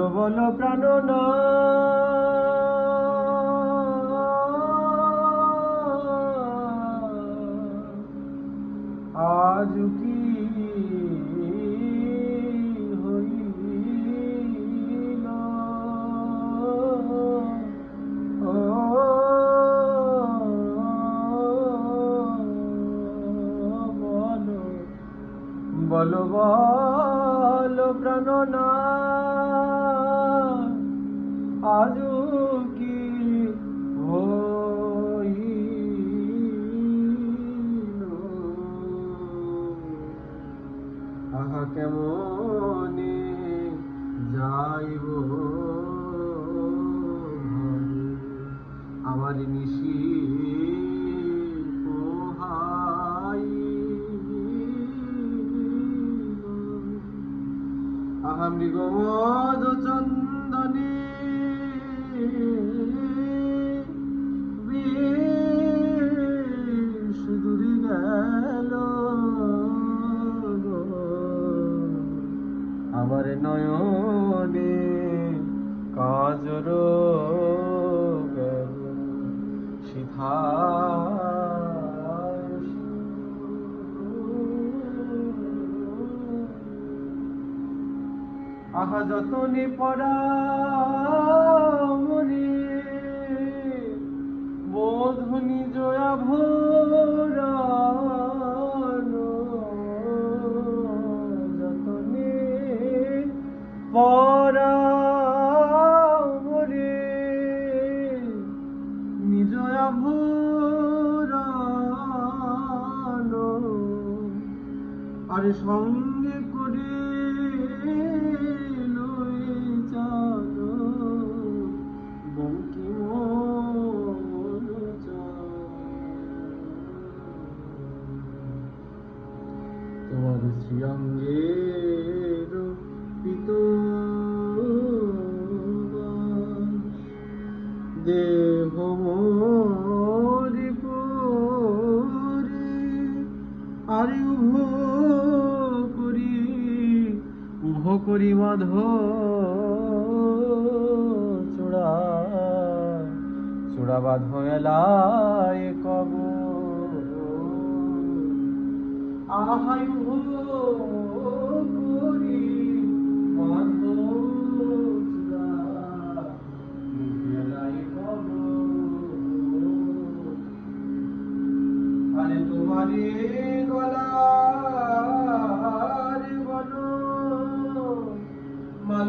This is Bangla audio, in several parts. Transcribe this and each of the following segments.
বলো বলো প্রাণ আজ কি বলো বলো বলো নিশি আহা মৃগমদ চন্দনে আমার নয়নে কাজর সিধা আহা যতনে পড়া মনে বোধ জয়া ভোরানো আরে সঙ্গে করে চলো। বঙ্কিম তোমার শ্রীঅঙ্গের পিত দেহ মোরি পুরি আরে উভ করি উভ করি মধ চূড়া চূড়া বাধ এলায় কব উভ করি মাধ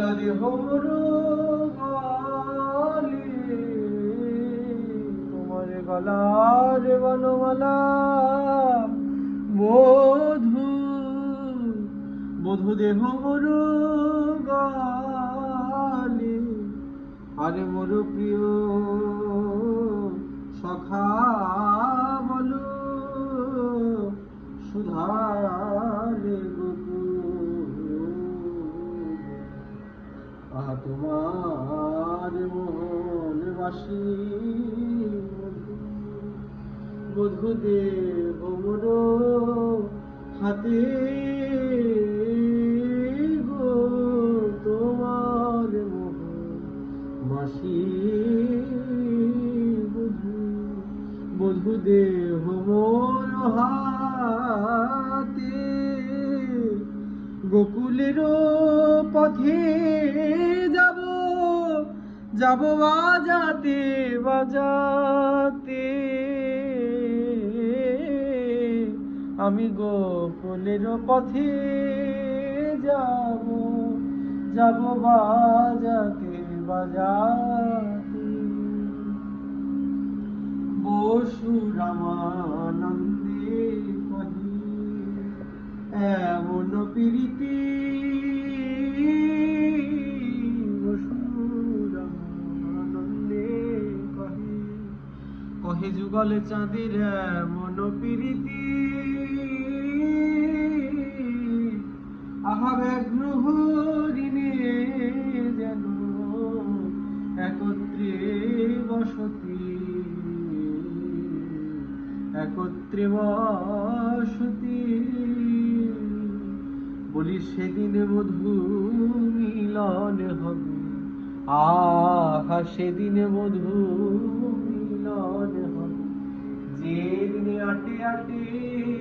মালা দেহ মরু গলি তোমারে গলার বনমালা, বধু বধু দেহ মরু গলি। আরে মোর প্রিয় সখা। দেব মোর হাতে গো তোমার মোহ মাসি বধু দেহ মোর হাতে গোকুলের পথে যাব যাব বাজাতে বাজাতে আমি গোকুলের পথে যাব যাব বাজাতে বাজাতে। বসু রামানন্দে কহি এমন প্রীতি। কহি যুগল চাঁদের এমন প্রীতি। আমার গৃহঋণে যেন একত্রে বসতি। একত্রে বসতি। বলি, সেদিন মধু মিলন হবে। আহা, সেদিন মধু মিলন হবে। যেদিনে আটে আটে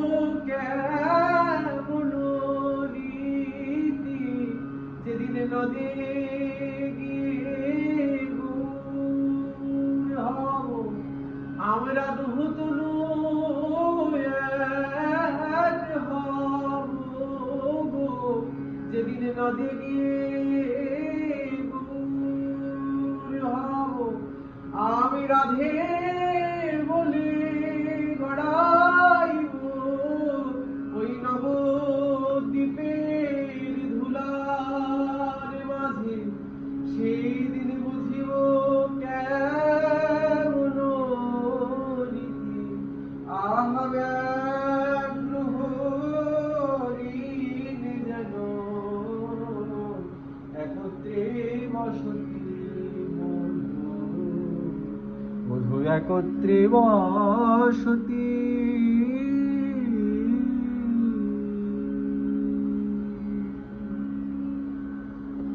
একত্রে বসতি